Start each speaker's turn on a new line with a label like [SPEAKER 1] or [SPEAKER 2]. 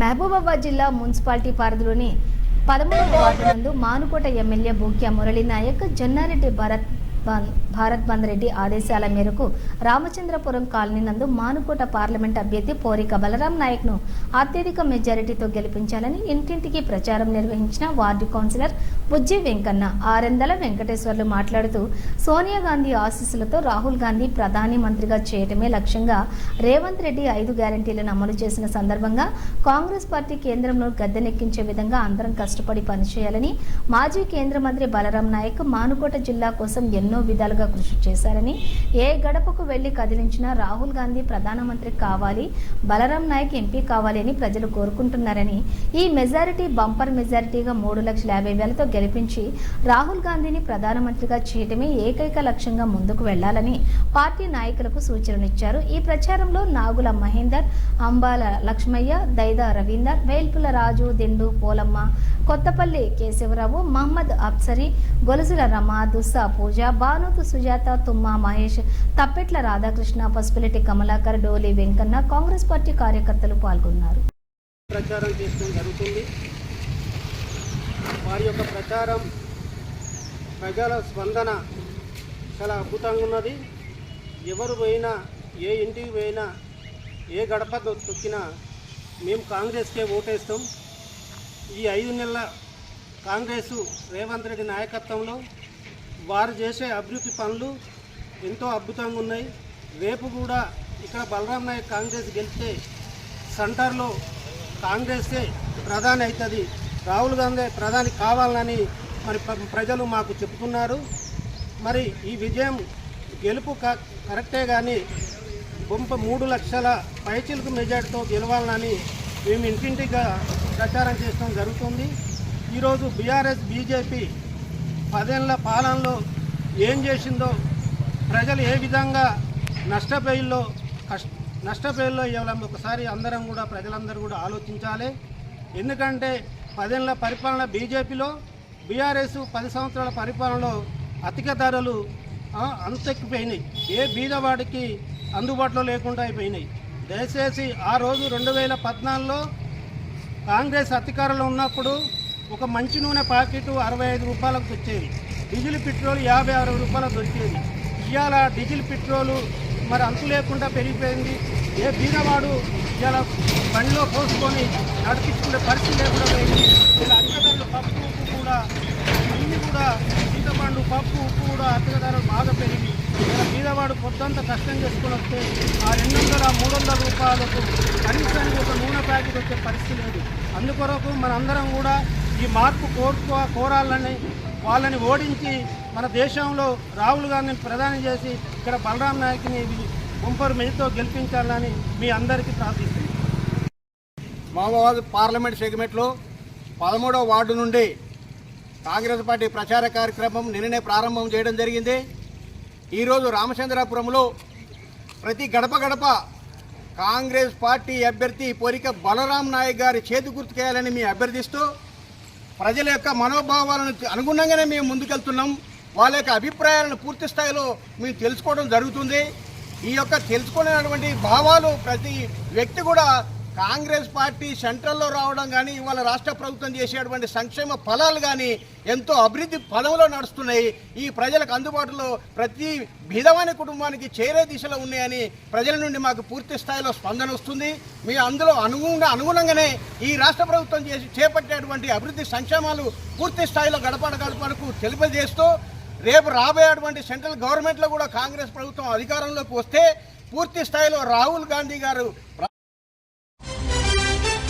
[SPEAKER 1] మహబూబాబాద్ జిల్లా మున్సిపాలిటీ పరిధిలోని పదమూడవ వార్డు నందు మానుకోట ఎమ్మెల్యే బూక్యా మురళీ నాయక్ జన్నారెడ్డి భరత్ భారత్ బంద్ రెడ్డి ఆదేశాల మేరకు రామచంద్రపురం కాలనీ నందు మానుకోట పార్లమెంట్ అభ్యర్థి పోరిక బలరాం నాయక్ను అత్యధిక మెజారిటీతో గెలిపించాలని ఇంటింటికి ప్రచారం నిర్వహించిన వార్డు కౌన్సిలర్ బుజ్జి వెంకన్న ఆరెందల వెంకటేశ్వర్లు మాట్లాడుతూ సోనియా గాంధీ ఆశీస్సులతో రాహుల్ గాంధీ ప్రధాని మంత్రిగా చేయటమే లక్ష్యంగా రేవంత్ రెడ్డి ఐదు గ్యారంటీలను అమలు చేసిన సందర్భంగా కాంగ్రెస్ పార్టీ కేంద్రంలో గద్దెనెక్కించే విధంగా అందరం కష్టపడి పనిచేయాలని మాజీ కేంద్ర మంత్రి బలరాం నాయక్ మానుకోట జిల్లా కోసం ఎన్నో విధాలుగా కృషి చేశారని ఏ గడపకు వెళ్ళి కదిలించినా రాహుల్ గాంధీ ప్రధానమంత్రి కావాలి బలరాం నాయక్ ఎంపీ కావాలి అని ప్రజలు కోరుకుంటున్నారని ఈ మెజారిటీ బంపర్ మెజారిటీగా మూడు లక్షల యాభై వేలతో గెలిపించి రాహుల్ గాంధీని ప్రధానమంత్రిగా చేయటమే ఏకైక లక్ష్యంగా ముందుకు వెళ్ళాలని పార్టీ నాయకులకు సూచనలిచ్చారు. ఈ ప్రచారంలో నాగుల మహేందర్ అంబాల లక్ష్మయ్య దైదా రవీందర్ వేల్పుల రాజు దిండు పోలమ్మ కొత్తపల్లి కేశవరావు మహమ్మద్ అప్సరి గొలుసుల రమ దుస్సా పూజ బానోతు సుజాత తుమ్మ మహేష్ తప్పెట్ల రాధాకృష్ణ పసుపులెట్టి కమలాకర్ డోలి వెంకన్న కాంగ్రెస్ పార్టీ కార్యకర్తలు పాల్గొన్నారు.
[SPEAKER 2] ప్రచారం చేయడం జరుగుతుంది. వారి యొక్క ప్రచారం ప్రజల స్పందన చాలా అద్భుతంగా ఉన్నది. ఎవరు పోయినా ఏ ఇంటికి పోయినా ఏ గడప తొక్కినా మేము కాంగ్రెస్కే ఓటేస్తాం. ఈ ఐదు నెలల కాంగ్రెసు రేవంత్ రెడ్డి నాయకత్వంలో వారు చేసే అభివృద్ధి పనులు ఎంతో అద్భుతంగా ఉన్నాయి. రేపు కూడా ఇక్కడ బలరాం నాయక్ కాంగ్రెస్ గెలిస్తే సెంటర్లో కాంగ్రెసే ప్రధాని అవుతుంది. రాహుల్ గాంధీ ప్రధాని కావాలని మరి ప్ర- ప్రజలు మాకు చెప్తున్నారు మరి ఈ విజయం గెలుపు క కరెక్టే కానీ బొంప మూడు లక్షల పైచిలకు మెజార్టీతో గెలవాలని మేము ఇంటింటిగా ప్రచారం చేయడం జరుగుతుంది. ఈరోజు బీఆర్ఎస్ బీజేపీ పదేళ్ళ పాలనలో ఏం చేసిందో ప్రజలు ఏ విధంగా నష్టపోయిల్లో కష్ట నష్టపోయిల్లో ఇవాళ ఒకసారి అందరం కూడా ప్రజలందరూ కూడా ఆలోచించాలి. ఎందుకంటే పదేళ్ళ పరిపాలన బీజేపీలో బీఆర్ఎస్ పది సంవత్సరాల పరిపాలనలో అధిక ధరలు అంతెక్కిపోయినాయి. ఏ బీదవాడికి అందుబాటులో లేకుండా అయిపోయినాయి. దయచేసి ఆ రోజు రెండు వేల పద్నాలుగులో కాంగ్రెస్ అధికారంలో ఉన్నప్పుడు ఒక మంచి నూనె ప్యాకెట్ అరవై ఐదు రూపాయలకు వచ్చేది డీజిల్ పెట్రోల్ యాభై అరవై రూపాయలకు దొరికేది. ఇవాళ డీజిల్ పెట్రోలు మరి అంతు లేకుండా పెరిగిపోయింది. ఏ బీదవాడు ఇవాళ బండిలో పోసుకొని నడిపించుకునే పరిస్థితి లేకుండా పోయింది. ఇలా అత్తగారులు పప్పు ఉప్పు కూడా అన్ని కూడా చింతపండు పప్పు ఉప్పు కూడా అధిక బాగా పెరిగి ఇలా బీదవాడు పొద్దంతా కష్టం చేసుకుని వస్తే ఆ రెండు వందల మూడు వందల రూపాయలకు కనీసానికి ఒక నూనె ప్యాకెట్ వచ్చే పరిస్థితి లేదు. అందుకొరకు మనందరం కూడా ఈ మార్పు కోరుకో కోరాలని వాళ్ళని ఓడించి మన దేశంలో రాహుల్ గాంధీని ప్రధాని చేసి ఇక్కడ బలరాం నాయక్ని గుంపరు మెజతో గెలిపించాలని మీ అందరికీ ప్రార్థిస్తున్నాను
[SPEAKER 3] మహబూబాబాద్ పార్లమెంట్ సెగ్మెంట్లో పదమూడవ వార్డు నుండి కాంగ్రెస్ పార్టీ ప్రచార కార్యక్రమం నిన్ననే ప్రారంభం చేయడం జరిగింది. ఈరోజు రామచంద్రాపురంలో ప్రతి గడప గడప కాంగ్రెస్ పార్టీ అభ్యర్థి పోరిక బలరాం నాయక్ గారి చేతి గుర్తుకేయాలని మేము అభ్యర్థిస్తూ ప్రజల యొక్క మనోభావాలను అనుగుణంగానే మేము ముందుకెళ్తున్నాం. వాళ్ళ యొక్క అభిప్రాయాలను పూర్తి స్థాయిలో మేము తెలుసుకోవడం జరుగుతుంది. ఈ యొక్క తెలుసుకునేటువంటి భావాలు ప్రతి వ్యక్తి కూడా కాంగ్రెస్ పార్టీ సెంట్రల్లో రావడం కానీ ఇవాళ రాష్ట్ర ప్రభుత్వం చేసేటువంటి సంక్షేమ ఫలాలు కానీ ఎంతో అభివృద్ధి పదంలో నడుస్తున్నాయి. ఈ ప్రజలకు అందుబాటులో ప్రతి భేదమైన కుటుంబానికి చేరే దిశలో ఉన్నాయని ప్రజల నుండి మాకు పూర్తి స్థాయిలో స్పందన వస్తుంది. మీ అందులో అనుగుణంగా అనుగుణంగానే ఈ రాష్ట్ర ప్రభుత్వం చేసి చేపట్టేటువంటి అభివృద్ధి సంక్షేమాలు పూర్తి స్థాయిలో గడపడ గడపడకు తెలియజేస్తూ రేపు రాబోయేటువంటి సెంట్రల్ గవర్నమెంట్లో కూడా కాంగ్రెస్ ప్రభుత్వం అధికారంలోకి వస్తే పూర్తి స్థాయిలో రాహుల్ గాంధీ గారు